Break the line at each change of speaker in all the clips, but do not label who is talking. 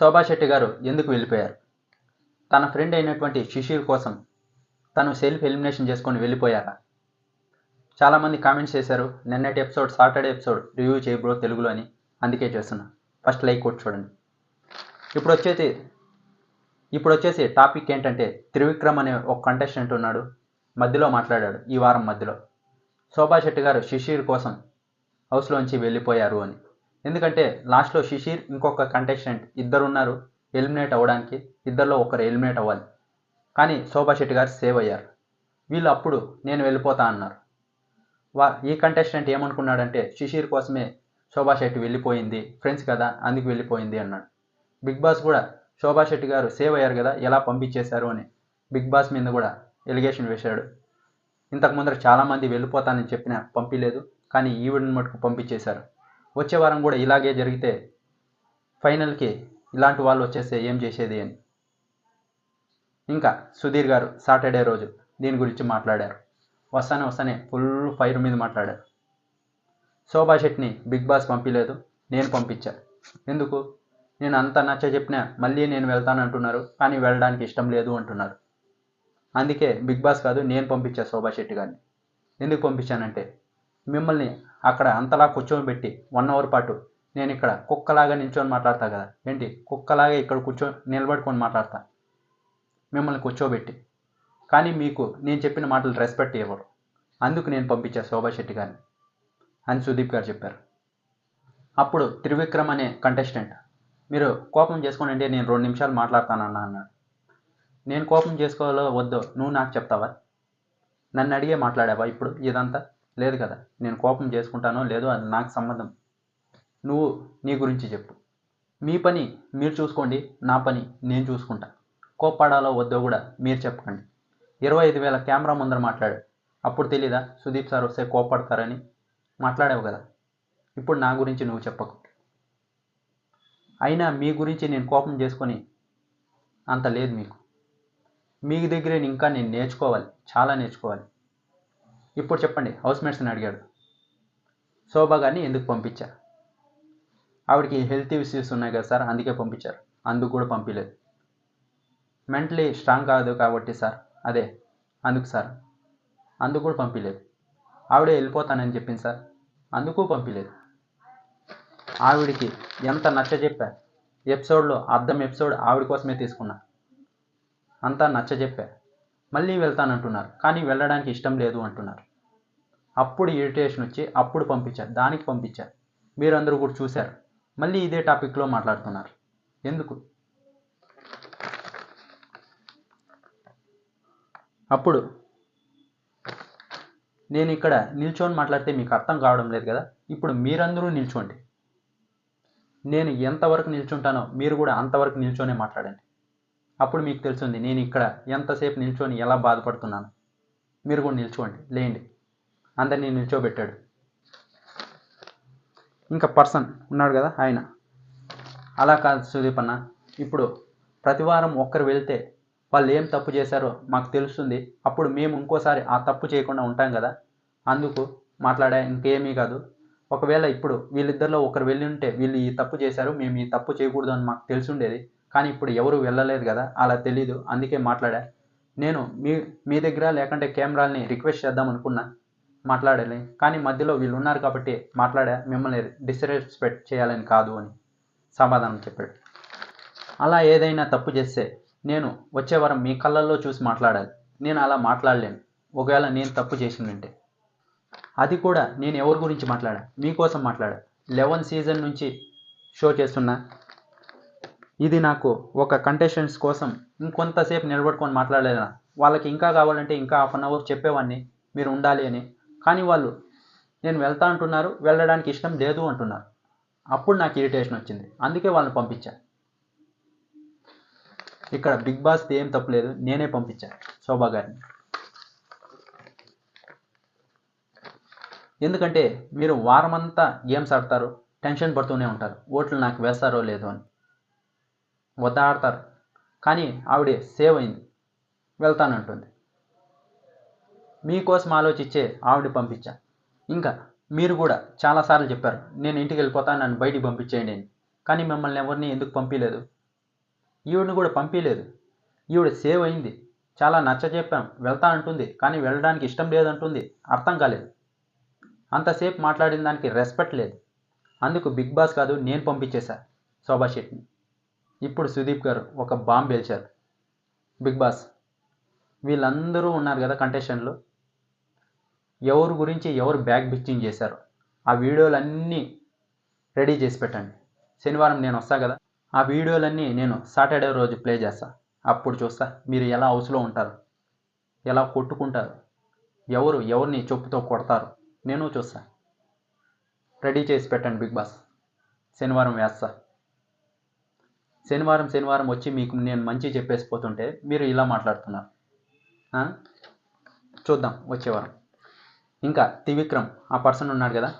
శోభా శెట్టి గారు ఎందుకు వెళ్ళిపోయారు? తన ఫ్రెండ్ అయినటువంటి శిశిర్ కోసం తను సెల్ఫ్ ఎలిమినేషన్ చేసుకొని వెళ్ళిపోయారా? చాలామంది కామెంట్స్ చేశారు నిన్నటి ఎపిసోడ్ సాటర్డే ఎపిసోడ్ రివ్యూ చేయ బ్రో తెలుగులో అని. అందుకే చేస్తున్నా. ఫస్ట్ లైక్ కొట్టి చూడండి. ఇప్పుడు వచ్చేసి ఇప్పుడు వచ్చేసి టాపిక్ ఏంటంటే త్రివిక్రమ్ అనే ఒక కంటెస్టెంట్ ఉన్నాడు మధ్యలో మాట్లాడాడు ఈ వారం మధ్యలో. శోభా శెట్టి గారు శిశిర్ కోసం హౌస్లోంచి వెళ్ళిపోయారు అని. ఎందుకంటే లాస్ట్లో శిశిర్ ఇంకొక కంటెస్టెంట్ ఇద్దరు ఉన్నారు ఎలిమినేట్ అవ్వడానికి. ఇద్దరిలో ఒకరు ఎలిమినేట్ అవ్వాలి. కానీ శోభా శెట్టి గారు సేవ్ అయ్యారు. వీళ్ళు అప్పుడు నేను వెళ్ళిపోతా అన్నారు. వా ఈ కంటెస్టెంట్ ఏమనుకున్నాడంటే శిశిర్ కోసమే శోభా శెట్టి వెళ్ళిపోయింది ఫ్రెండ్స్ కదా అందుకు వెళ్ళిపోయింది అన్నాడు. బిగ్ బాస్ కూడా శోభా శెట్టి గారు సేవ్ అయ్యారు కదా ఎలా పంపించేశారు అని బిగ్ బాస్ మీద కూడా ఎలిగేషన్ వేశాడు. ఇంతకు ముందర చాలామంది వెళ్ళిపోతానని చెప్పిన పంపించలేదు కానీ ఈవిడని మటుకు పంపించేశారు. వచ్చే వారం కూడా ఇలాగే జరిగితే ఫైనల్కి ఇలాంటి వాళ్ళు వచ్చేస్తే ఏం చేసేది అని. ఇంకా సుధీర్ గారు సాటర్డే రోజు దీని గురించి మాట్లాడారు. వస్తానే వస్తానే ఫుల్ ఫైర్ మీద మాట్లాడారు. శోభా శెట్టిని బిగ్ బాస్ పంపించలేదు నేను పంపించా. ఎందుకు? నేను అంత నచ్చ చెప్పినా మళ్ళీ నేను వెళ్తాను అంటున్నారు కానీ వెళ్ళడానికి ఇష్టం లేదు అంటున్నారు. అందుకే బిగ్ బాస్ కాదు నేను పంపించా శోభా శెట్టి గారిని. ఎందుకు పంపించానంటే మిమ్మల్ని అక్కడ అంతలా కూర్చోబెట్టి వన్ అవర్ పాటు నేను ఇక్కడ కుక్కలాగా నిల్చొని మాట్లాడతా కదా. ఏంటి? కుక్కలాగా ఇక్కడ కూర్చో నిలబడుకొని మాట్లాడతా. మిమ్మల్ని కూర్చోబెట్టి. కానీ మీకు నేను చెప్పిన మాటలు రెస్పెక్ట్ ఇవ్వరు. అందుకు నేను పంపించా శోభా శెట్టి గారిని. అని సుదీప్ గారు చెప్పారు. అప్పుడు త్రివిక్రమ్ అనే కంటెస్టెంట్ మీరు కోపం చేసుకోనంటే నేను రెండు నిమిషాలు మాట్లాడతానన్నా అన్నాడు. నేను కోపం చేసుకోవాలో వద్దో నువ్వు నాకు చెప్తావా? నన్ను అడిగే మాట్లాడావా ఇప్పుడు ఇదంతా? లేదు కదా నేను కోపం చేసుకుంటానో లేదో అది నాకు సంబంధం. నువ్వు నీ గురించి చెప్పు. మీ పని మీరు చూసుకోండి నా పని నేను చూసుకుంటా. కోప్పడాలో వద్దో కూడా మీరు చెప్పకండి. ఇరవై ఐదు వేల కెమెరా ముందర మాట్లాడు. అప్పుడు తెలీదా సుదీప్ సార్ వస్తే కోప్పడతారని? మాట్లాడావు కదా. ఇప్పుడు నా గురించి నువ్వు చెప్పకు. అయినా మీ గురించి నేను కోపం చేసుకొని అంత లేదు మీకు. మీ దగ్గరే ఇంకా నేను నేర్చుకోవాలి చాలా నేర్చుకోవాలి. ఇప్పుడు చెప్పండి హౌస్ మేట్స్ని అడిగాడు. శోభా గారిని ఎందుకు పంపించా? ఆవిడకి హెల్త్ ఇష్యూస్ ఉన్నాయి కదా సార్ అందుకే పంపించారు. అందుకు కూడా పంపించలేదు. మెంటలీ స్ట్రాంగ్ కాదు కాబట్టి సార్ అదే అందుకు సార్. అందుకు కూడా పంపించలేదు. ఆవిడే వెళ్ళిపోతానని చెప్పింది సార్ అందుకు పంపించలేదు. ఆవిడికి ఎంత నచ్చ చెప్పా? ఎపిసోడ్లో అర్థం ఎపిసోడ్ ఆవిడ కోసమే తీసుకున్నా. అంతా నచ్చ చెప్పా. మళ్ళీ వెళ్తానంటున్నారు. కానీ వెళ్ళడానికి ఇష్టం లేదు అంటున్నారు. అప్పుడు ఇరిటేషన్ వచ్చి అప్పుడు పంపించారు. దానికి పంపించారు. మీరందరూ కూడా చూశారు. మళ్ళీ ఇదే టాపిక్లో మాట్లాడుతున్నారు. ఎందుకు? అప్పుడు నేను ఇక్కడ నిల్చొని మాట్లాడితే మీకు అర్థం కావడం లేదు కదా? ఇప్పుడు మీరందరూ నిల్చోండి. నేను ఎంతవరకు నిల్చుంటానో మీరు కూడా అంతవరకు నిల్చొనే మాట్లాడండి. అప్పుడు మీకు తెలుస్తుంది నేను ఇక్కడ ఎంతసేపు నిల్చొని ఎలా బాధపడుతున్నాను. మీరు కూడా నిల్చోండి లేండి అందరినీ నిల్చోబెట్టాడు. ఇంకా పర్సన్ ఉన్నాడు కదా ఆయన. అలా కాదు సుదీప్ అన్న ఇప్పుడు ప్రతి వారం ఒక్కరు వెళ్తే వాళ్ళు ఏం తప్పు చేశారో మాకు తెలుస్తుంది. అప్పుడు మేము ఇంకోసారి ఆ తప్పు చేయకుండా ఉంటాం కదా. అందుకు మాట్లాడా ఇంకేమీ కాదు. ఒకవేళ ఇప్పుడు వీళ్ళిద్దరిలో ఒకరు వెళ్ళి ఉంటే వీళ్ళు ఈ తప్పు చేశారు మేము ఈ తప్పు చేయకూడదు అని మాకు తెలిసి ఉండేది కానీ ఇప్పుడు ఎవరు వెళ్ళలేదు కదా అలా తెలీదు. అందుకే మాట్లాడా నేను మీ మీ దగ్గర లేకుంటే కెమెరాల్ని రిక్వెస్ట్ చేద్దాం అనుకున్నా మాట్లాడాలి. కానీ మధ్యలో వీళ్ళు ఉన్నారు కాబట్టి మాట్లాడా మిమ్మల్ని డిస్రెస్పెక్ట్ చేయాలని కాదు అని సమాధానం చెప్పాడు. అలా ఏదైనా తప్పు చేస్తే నేను వచ్చే వారం మీ కళ్ళల్లో చూసి మాట్లాడాలి. నేను అలా మాట్లాడలేను. ఒకవేళ నేను తప్పు చేసిందంటే. అది కూడా నేను ఎవరి గురించి మాట్లాడా? మీకోసం మాట్లాడా? లెవెన్ సీజన్ నుంచి షో చేస్తున్నా. ఇది నాకు ఒక కంటెస్టెంట్స్ కోసం ఇంకొంతసేపు నిలబడుకొని మాట్లాడలేదా? వాళ్ళకి ఇంకా కావాలంటే ఇంకా హాఫ్ అన్ అవర్ చెప్పేవాడిని మీరు ఉండాలి అని. కానీ వాళ్ళు నేను వెళ్తా అంటున్నారు వెళ్ళడానికి ఇష్టం లేదు అంటున్నారు. అప్పుడు నాకు ఇరిటేషన్ వచ్చింది. అందుకే వాళ్ళని పంపించా. ఇక్కడ బిగ్ బాస్ ఏం తప్పులేదు నేనే పంపించా శోభా గారిని. ఎందుకంటే మీరు వారమంతా గేమ్స్ ఆడతారు టెన్షన్ పడుతూనే ఉంటారు. ఓట్లు నాకు వేస్తారో లేదో అని. వద్దాడతారు కానీ ఆవిడ సేవ్ అయింది వెళ్తానంటుంది. మీకోసం ఆలోచించే ఆవిడ పంపించా. ఇంకా మీరు కూడా చాలాసార్లు చెప్పారు. నేను ఇంటికి వెళ్ళిపోతాను నన్ను బయటికి పంపించేయండి అని. కానీ మిమ్మల్ని ఎవరిని ఎందుకు పంపించలేదు ఈవిడని కూడా పంపించలేదు ఈవిడ సేవ్ అయింది చాలా నచ్చ చెప్పాం. వెళ్తా అంటుంది. కానీ వెళ్ళడానికి ఇష్టం లేదంటుంది. అర్థం కాలేదు. అంతసేపు మాట్లాడిన దానికి రెస్పెక్ట్ లేదు. అందుకు బిగ్ బాస్ కాదు నేను పంపించేశా శోభా శెట్టిని ఇప్పుడు సుదీప్ గారు ఒక బాంబ్ పేల్చారు. బిగ్ బాస్ వీళ్ళందరూ ఉన్నారు కదా కంటెస్టెంట్లు. ఎవరి గురించి ఎవరు బ్యాక్ బిచ్చింగ్ చేశారు? ఆ వీడియోలన్నీ రెడీ చేసి పెట్టండి. శనివారం నేను వస్తా కదా. ఆ వీడియోలన్నీ నేను సాటర్డే రోజు ప్లే చేస్తా. అప్పుడు చూస్తా మీరు ఎలా హౌస్లో ఉంటారు? ఎలా కొట్టుకుంటారు? ఎవరు ఎవరిని చెప్పుతో కొడతారు? నేను చూస్తా. రెడీ చేసి పెట్టండి బిగ్ బాస్. శనివారం వేస్తా. శనివారం శనివారం వచ్చి మీకు నేను మంచి చెప్పేసి పోతుంటే మీరు ఇలా మాట్లాడుతున్నారు. చూద్దాం వచ్చే వారం. ఇంకా త్రివిక్రమ్ ఆ పర్సన్ ఉన్నాడు కదా?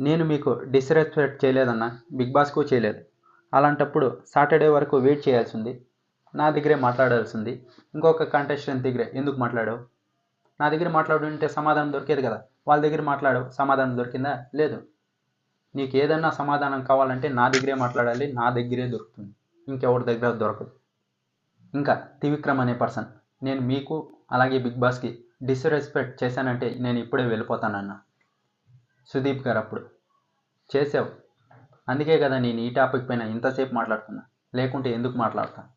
నేను మీకు డిస్రెస్పెక్ట్ చేయలేదన్నా బిగ్ బాస్కు చేయలేదు. అలాంటప్పుడు సాటర్డే వరకు వెయిట్ చేయాల్సింది. నా దగ్గరే మాట్లాడాల్సింది. ఇంకొక కంటెస్టెంట్ దగ్గరే. ఎందుకు మాట్లాడావు? నా దగ్గర మాట్లాడుంటే సమాధానం దొరికేది కదా? వాళ్ళ దగ్గర మాట్లాడవు. సమాధానం దొరికిందా? లేదు. నీకు ఏదన్నా సమాధానం కావాలంటే నా దగ్గరే మాట్లాడాలి నా దగ్గరే దొరుకుతుంది. ఇంకెవరి దగ్గర దొరకదు. ఇంకా త్రివిక్రమ్ అనే పర్సన్ నేను మీకు అలాగే బిగ్ బాస్కి డిస్రెస్పెక్ట్ చేశానంటే నేను ఇప్పుడే వెళ్ళిపోతానన్నా. సుదీప్ గారు అప్పుడు చేసావు అందుకే కదా నేను ఈ టాపిక్ పైన ఇంతసేపు మాట్లాడుతున్నా లేకుంటే ఎందుకు మాట్లాడతా?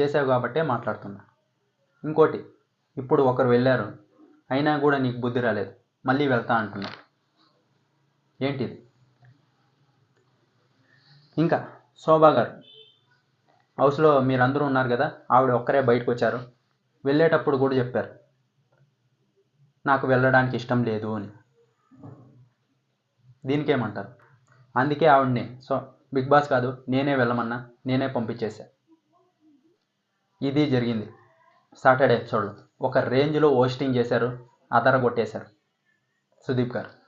చేసావు కాబట్టే మాట్లాడుతున్నా. ఇంకోటి ఇప్పుడు ఒకరు వెళ్ళారు అయినా కూడా నీకు బుద్ధి రాలేదు మళ్ళీ వెళ్తా అంటున్నా. ఏంటిది? ఇంకా శోభా గారు హౌస్లో మీరందరూ ఉన్నారు కదా ఆవిడ ఒక్కరే బయటకు వచ్చారు వెళ్ళేటప్పుడు కూడా చెప్పారు నాకు వెళ్ళడానికి ఇష్టం లేదు అని. దీనికేమంటారు? అందుకే ఆవిడని సో బిగ్ బాస్ కాదు నేనే వెళ్ళమన్నా నేనే పంపించేశా. ఇది జరిగింది. సాటర్డే ఎపిసోడ్లో ఒక రేంజ్లో హోస్టింగ్ చేశారు అదర కొట్టేశారు సుదీప్ గారు.